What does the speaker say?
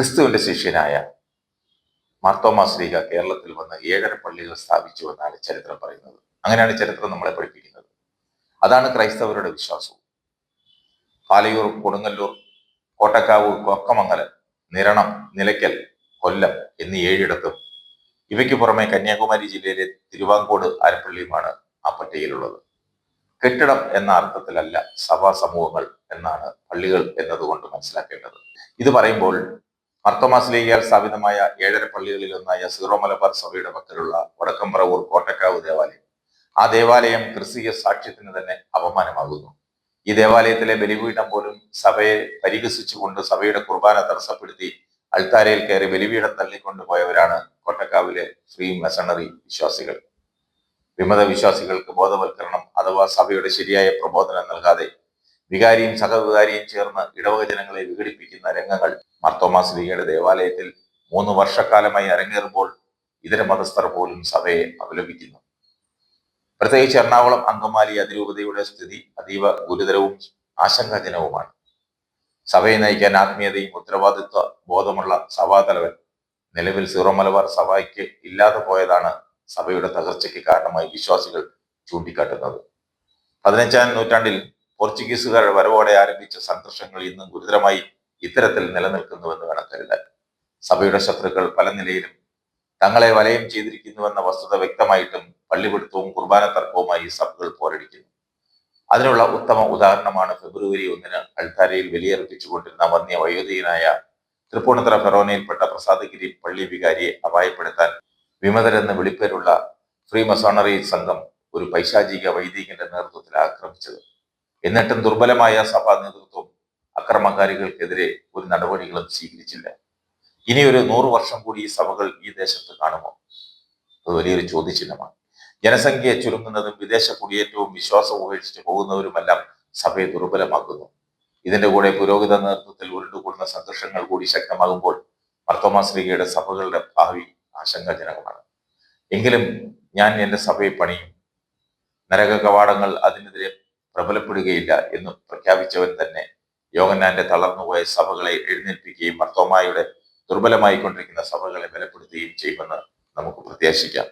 ക്രിസ്തുവിന്റെ ശിഷ്യനായ മാർത്തോമാ ശ്രീക കേരളത്തിൽ വന്ന് ഏഴര പള്ളികൾ സ്ഥാപിച്ചു എന്നാണ് ചരിത്രം പറയുന്നത്. അങ്ങനെയാണ് ചരിത്രം നമ്മളെ പഠിപ്പിക്കുന്നത്. അതാണ് ക്രൈസ്തവരുടെ വിശ്വാസവും. പാലയൂർ കൊടുങ്ങല്ലൂർ കോട്ടക്കാവ് കൊക്കമംഗലം നിരണം നിലയ്ക്കൽ കൊല്ലം എന്നീ ഏഴിടത്തും ഇവയ്ക്ക് പുറമെ കന്യാകുമാരി ജില്ലയിലെ തിരുവാങ്കോട് ആരപ്പള്ളിയുമാണ് ആ പട്ടികയിലുള്ളത്. കെട്ടിടം എന്ന അർത്ഥത്തിലല്ല സഭാ സമൂഹങ്ങൾ എന്നാണ് പള്ളികൾ എന്നതുകൊണ്ട് മനസ്സിലാക്കേണ്ടത്. ഇത് പറയുമ്പോൾ മർത്തോമാസിലേക്കാൽ സ്ഥാപിതമായ ഏഴര പള്ളികളിൽ ഒന്നായ സീറോ മലബാർ സഭയുടെ പക്കലുള്ള വടക്കംപറവൂർ കോട്ടക്കാവ് ദേവാലയം. ആ ദേവാലയം ക്രിസ്തീയ സാക്ഷ്യത്തിന് തന്നെ അപമാനമാകുന്നു. ഈ ദേവാലയത്തിലെ ബലിപീഠം പോലും സഭയെ പരിഹസിച്ചുകൊണ്ട് സഭയുടെ കുർബാന തടസ്സപ്പെടുത്തി അൾത്താരയിൽ കയറി ബലിപീഠം തള്ളിക്കൊണ്ടു പോയവരാണ് കോട്ടക്കാവിലെ ഫ്രീ മെസണറി വിശ്വാസികൾ. വിമത വിശ്വാസികൾക്ക് ബോധവൽക്കരണം അഥവാ സഭയുടെ ശരിയായ പ്രബോധനം നൽകാതെ വികാരിയും സഹവികാരിയും ചേർന്ന് ഇടവക ജനങ്ങളെ വിഘടിപ്പിക്കുന്ന രംഗങ്ങൾ മാർത്തോമാസ് ശ്രീയുടെ ദേവാലയത്തിൽ മൂന്ന് വർഷക്കാലമായി അരങ്ങേറുമ്പോൾ ഇതര മതസ്ഥർ പോലും സഭയെ അപലപിക്കുന്നു. പ്രത്യേകിച്ച് എറണാകുളം അങ്കമാലി അതിരൂപതയുടെ സ്ഥിതി അതീവ ഗുരുതരവും ആശങ്കാജനവുമാണ് സഭയെ നയിക്കാൻ ആത്മീയതയും ഉത്തരവാദിത്വ ബോധമുള്ള സഭാതലവൻ നിലവിൽ സീറോ മലബാർ സഭയ്ക്ക് ഇല്ലാതെ പോയതാണ് സഭയുടെ തകർച്ചയ്ക്ക് കാരണമായി വിശ്വാസികൾ ചൂണ്ടിക്കാട്ടുന്നത്. പതിനഞ്ചാം നൂറ്റാണ്ടിൽ പോർച്ചുഗീസുകാർ വരവോടെ ആരംഭിച്ച സംഘർഷങ്ങൾ ഇന്നും ഗുരുതരമായി ഇത്തരത്തിൽ നിലനിൽക്കുന്നുവെന്ന് വേണം കരുതാൻ. സഭയുടെ ശത്രുക്കൾ പല നിലയിലും തങ്ങളെ വലയം ചെയ്തിരിക്കുന്നുവെന്ന വസ്തുത വ്യക്തമായിട്ടും പള്ളിപിടുത്തവും കുർബാന തർക്കവുമായി സഭകൾ പോരടിക്കുന്നു. അതിനുള്ള ഉത്തമ ഉദാഹരണമാണ് ഫെബ്രുവരി ഒന്നിന് അൾത്താരയിൽ വലിയർപ്പിച്ചുകൊണ്ടിരുന്ന വന്യ വയോധികനായ തൃപ്പൂണിത്തറ ഫെറോനയിൽപ്പെട്ട പ്രസാദഗിരി പള്ളി വികാരിയെ അപായപ്പെടുത്താൻ വിമതരെന്ന് വിളിപ്പേരുള്ള ഫ്രീ മസോണറി സംഘം ഒരു പൈശാചിക വൈദികന്റെ നേതൃത്വത്തിൽ ആക്രമിച്ചത്. എന്നിട്ടും ദുർബലമായ സഭാ നേതൃത്വം അക്രമകാരികൾക്കെതിരെ ഒരു നടപടികളും സ്വീകരിച്ചില്ല. ഇനി ഒരു നൂറ് വർഷം കൂടി ഈ സഭകൾ ഈ ദേശത്ത് കാണുമോ? അത് വലിയൊരു ചോദ്യചിഹ്നമാണ്. ജനസംഖ്യ ചുരുങ്ങുന്നതും വിദേശ കുടിയേറ്റവും വിശ്വാസം ഉപേക്ഷിച്ച് പോകുന്നവരുമെല്ലാം സഭയെ ദുർബലമാക്കുന്നു. ഇതിന്റെ കൂടെ പുരോഗത നേതൃത്വത്തിൽ ഉരുണ്ടുകൂടുന്ന സംഘർഷങ്ങൾ കൂടി ശക്തമാകുമ്പോൾ മർത്തോമാശ്രീകയുടെ സഭകളുടെ ഭാവി ആശങ്കാജനകമാണ്. എങ്കിലും ഞാൻ എന്റെ സഭയെ പണിയും. നരക കവാടങ്ങൾ അതിനെതിരെ പ്രബലപ്പെടുകയില്ല എന്ന് പ്രഖ്യാപിച്ചവൻ തന്നെ യോഗന്നാന്റെ തളർന്നുപോയ സഭകളെ എഴുന്നേൽപ്പിക്കുകയും മർത്തോമായുടെ ദുർബലമായിക്കൊണ്ടിരിക്കുന്ന സഭകളെ ബലപ്പെടുത്തുകയും ചെയ്യുമെന്ന് നമുക്ക് പ്രത്യാശിക്കാം.